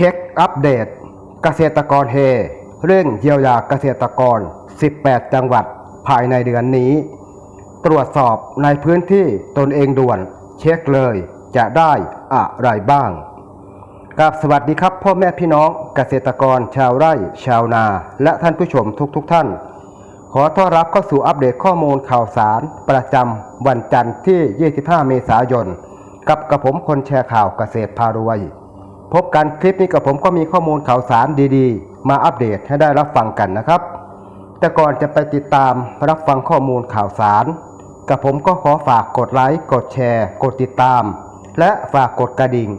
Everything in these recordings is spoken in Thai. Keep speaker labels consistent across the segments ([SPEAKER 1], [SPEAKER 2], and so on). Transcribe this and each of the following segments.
[SPEAKER 1] ช็คอัปเดต เกษตรกรเฮเรื่องเยียวยาเกษตรกร 18 จังหวัดภายในเดือนนี้ ตรวจสอบในพื้นที่ตนเองด่วน เช็คเลยจะได้อะไรบ้างกับสวัสดีครับ พ่อแม่พี่น้องเกษตรกรชาวไร่ชาวนา และท่านผู้ชมทุกๆทท่าน ขอต้อนรับเข้าสู่อัปเดตข้อมูลข่าวสาร ประจำวันจันทร์ที่ 25 เมษายน กับกระผมคนแชร์ข่าวเกษตรพารวย พบกันคลิปนี้กับผมก็มีข้อมูลข่าวสารดีๆ มาอัปเดตให้ได้รับฟังกันนะครับ แต่ก่อนจะไปติดตามรับฟังข้อมูลข่าวสาร กับผมก็ขอฝากกดไลค์กดแชร์ กดติดตาม และฝากกดกระดิ่ง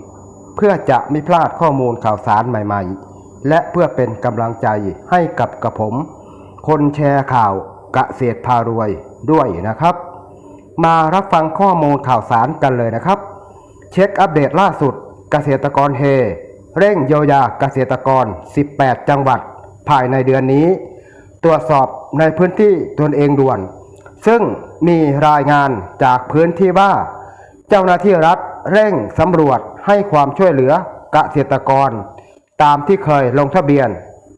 [SPEAKER 1] เพื่อจะไม่พลาดข้อมูลข่าวสารใหม่ๆ และเพื่อเป็นกำลังใจให้กับกระผม คนแชร์ข่าวกเกษตรพารวยด้วยนะครับ มารับฟังข้อมูลข่าวสารกันเลยนะครับ เช็คอัปเดตล่าสุด เกษตรกรเฮ เร่งเยียวยาเกษตรกร 18 จังหวัด ภายในเดือนนี้ ตรวจสอบในพื้นที่ตนเองด่วน ซึ่งมีรายงานจากพื้นที่ว่า เจ้าหน้าที่รัฐเร่งสำรวจให้ความช่วยเหลือเกษตรกร ตามที่เคยลงทะเบียน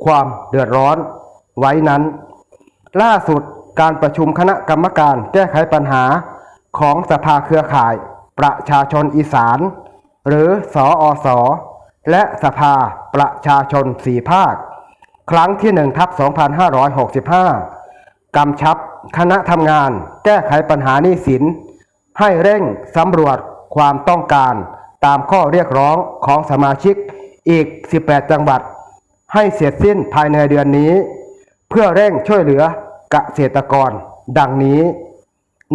[SPEAKER 1] ความเดือดร้อน ไว้นั้น ล่าสุดการประชุมคณะกรรมการแก้ไขปัญหาของสภาเครือข่าย ประชาชนอีสาน หรือสออสและสภาประชาชนสี่ภาค ครั้งที่1ทับ2565 กำชับคณะทำงานแก้ไขปัญหานี้สิน ให้เร่งสำรวจความต้องการตามข้อเรียกร้องของสมาชิกอีก 18 จังหวัด ให้เสร็จสิ้นภายในเดือนนี้ เพื่อเร่งช่วยเหลือเกษตรกร ดังนี้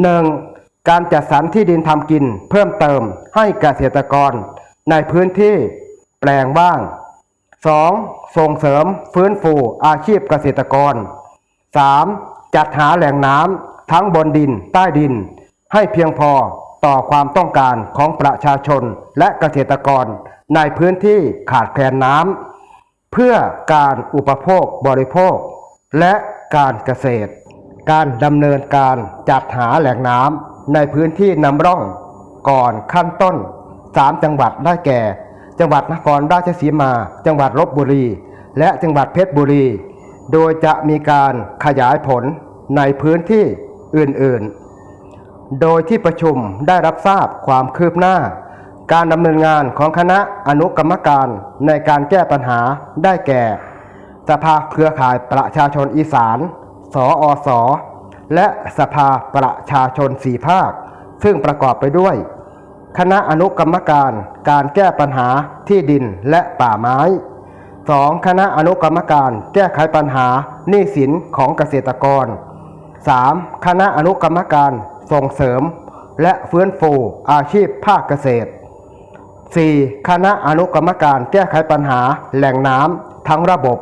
[SPEAKER 1] 1. การจัดสรรที่ดินทำกินเพิ่มเติมให้เกษตรกรในพื้นที่แปลงบ้าง 2. ส่งเสริมฟื้นฟูอาชีพเกษตรกร 3. จัดหาแหล่งน้ำทั้งบนดินใต้ดิน ให้เพียงพอต่อความต้องการของประชาชนและเกษตรกรในพื้นที่ขาดแคลนน้ำเพื่อการอุปโภคบริโภค และการเกษตร การดำเนินการจัดหาแหล่งน้ำ ในพื้นที่นำร่องก่อนขั้นต้น 3 จังหวัดได้แก่ จังหวัดนครราชสีมา จังหวัดลบบุรี และจังหวัดเพชรบุรี โดยจะมีการขยายผลในพื้นที่อื่นๆ โดยที่ประชุมได้รับทราบความคืบหน้า การดำเนินงานของคณะอนุกรรมการในการแก้ปัญหาได้แก่สภาเครือข่ายประชาชนอีสาน สออส และสภาประชาชนสี่ภาค ซึ่งประกอบไปด้วย คณะอนุกรรมการการแก้ปัญหาที่ดินและป่าไม้ 2. คณะอนุกรรมการแก้ไขปัญหาหนี้สินของเกษตรกร 3. คณะอนุกรรมการส่งเสริม และฟื้นฟูอาชีพภาคเกษตร 4. คณะอนุกรรมการแก้ไขปัญหาแหล่งน้ำทั้งระบบ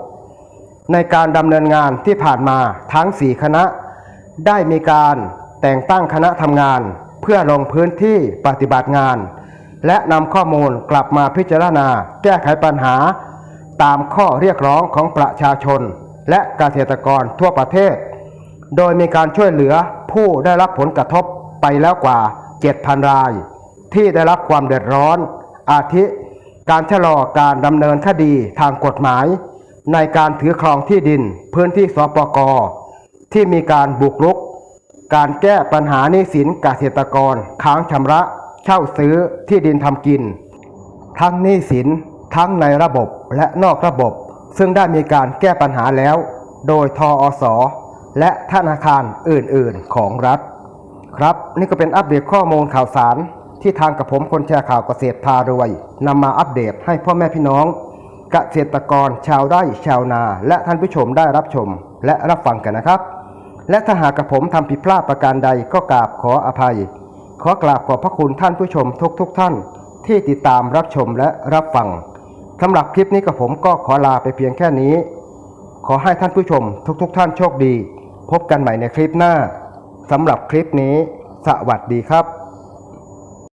[SPEAKER 1] ในการดำเนินงานที่ผ่านมาทั้ง 4 คณะ ได้มีการแต่งตั้งคณะทำงาน เพื่อลงพื้นที่ปฏิบัติงาน และนำข้อมูลกลับมาพิจารณา แก้ไขปัญหา ตามข้อเรียกร้องของประชาชน และเกษตรกรทั่วประเทศ โดยมีการช่วยเหลือผู้ได้รับผลกระทบไปแล้วกว่า 7,000 ราย ที่ได้รับความเดือดร้อน อาทิ การชะลอการดำเนินคดีทางกฎหมาย ในการถือครองที่ดินพื้นที่สปก ที่มีการบุกรุก การแก้ปัญหาหนี้สินเกษตรกร ค้างชำระเช่าซื้อที่ดินทำกิน ทั้งหนี้สินทั้งในระบบและนอกระบบ ซึ่งได้มีการแก้ปัญหาแล้ว โดยทออสและธนาคารอื่นๆของรัฐ ครับนี่ก็เป็นอัปเดตข้อมูลข่าวสารที่ทางกับผมคนแชร์ข่าวเกษตรพารวยนำมาอัปเดตให้พ่อแม่พี่น้อง เกษตรกรชาวไร่ชาวนา และท่านผู้ชมได้รับชม และรับฟังกันนะครับ และถ้าหากกระผมทำผิดพลาดประการใดก็กราบขออภัย ขอกราบขอบพระคุณท่านผู้ชมทุกๆทท่าน ที่ติดตามรับชมและรับฟังสำหรับคลิปนี้กับผมก็ขอลาไปเพียงแค่นี้ ขอให้ท่านผู้ชมทุกๆทท่านโชคดี พบกันใหม่ในคลิปหน้าสำหรับคลิปนี้ สวัสดีครับ